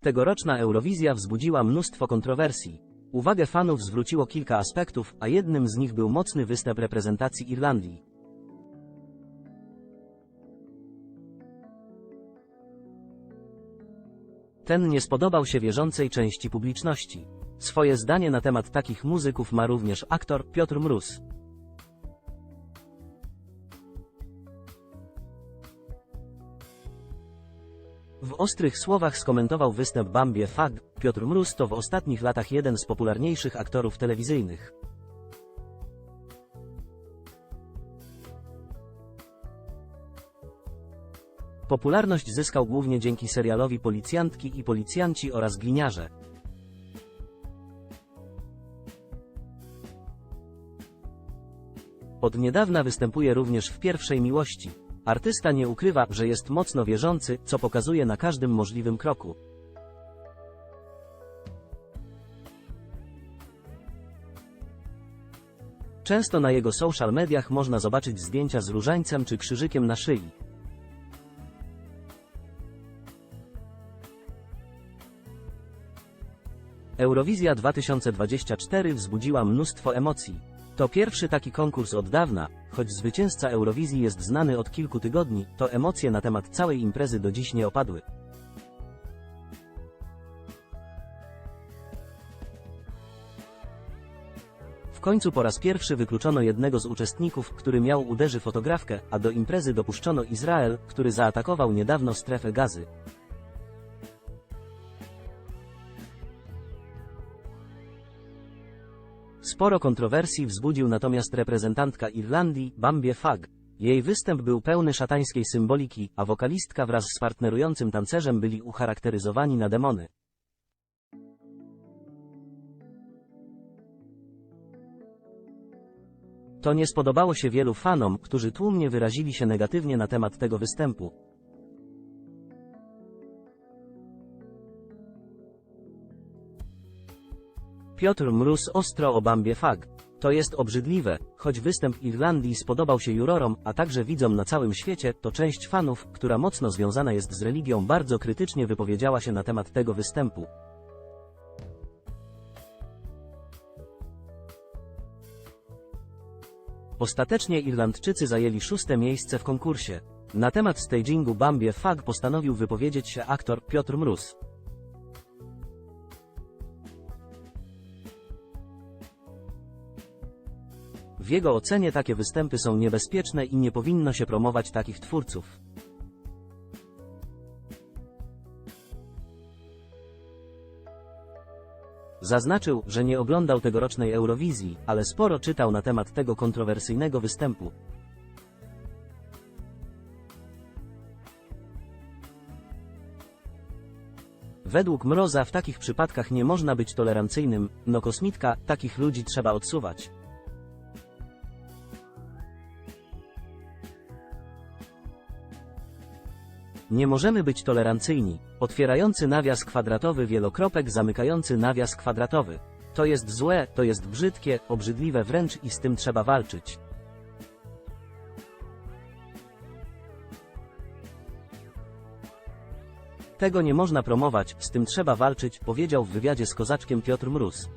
Tegoroczna Eurowizja wzbudziła mnóstwo kontrowersji. Uwagę fanów zwróciło kilka aspektów, a jednym z nich był mocny występ reprezentacji Irlandii. Ten nie spodobał się wierzącej części publiczności. Swoje zdanie na temat takich muzyków ma również aktor Piotr Mróz. W ostrych słowach skomentował występ Bambie Fag. Piotr Mróz to w ostatnich latach jeden z popularniejszych aktorów telewizyjnych. Popularność zyskał głównie dzięki serialowi Policjantki i Policjanci oraz Gliniarze. Od niedawna występuje również w pierwszej miłości. Artysta nie ukrywa, że jest mocno wierzący, co pokazuje na każdym możliwym kroku. Często na jego social mediach można zobaczyć zdjęcia z różańcem czy krzyżykiem na szyi. Eurowizja 2024 wzbudziła mnóstwo emocji. To pierwszy taki konkurs od dawna, choć zwycięzca Eurowizji jest znany od kilku tygodni, to emocje na temat całej imprezy do dziś nie opadły. W końcu po raz pierwszy wykluczono jednego z uczestników, który miał uderzy fotografkę, a do imprezy dopuszczono Izrael, który zaatakował niedawno strefę gazy. Sporo kontrowersji wzbudził natomiast reprezentantka Irlandii, Bambie Fag. Jej występ był pełny szatańskiej symboliki, a wokalistka wraz z partnerującym tancerzem byli ucharakteryzowani na demony. To nie spodobało się wielu fanom, którzy tłumnie wyrazili się negatywnie na temat tego występu. Piotr Mróz ostro o Bambie Fag. To jest obrzydliwe, choć występ Irlandii spodobał się jurorom, a także widzom na całym świecie, to część fanów, która mocno związana jest z religią bardzo krytycznie wypowiedziała się na temat tego występu. Ostatecznie Irlandczycy zajęli szóste miejsce w konkursie. Na temat stagingu Bambie Fag postanowił wypowiedzieć się aktor Piotr Mróz. W jego ocenie takie występy są niebezpieczne i nie powinno się promować takich twórców. Zaznaczył, że nie oglądał tegorocznej Eurowizji, ale sporo czytał na temat tego kontrowersyjnego występu. Według Mroza w takich przypadkach nie można być tolerancyjnym, no kosmitka, takich ludzi trzeba odsuwać. Nie możemy być tolerancyjni. Otwierający nawias kwadratowy wielokropek zamykający nawias kwadratowy. To jest złe, to jest brzydkie, obrzydliwe wręcz i z tym trzeba walczyć. Tego nie można promować, z tym trzeba walczyć, powiedział w wywiadzie z Kozaczkiem Piotr Mróz.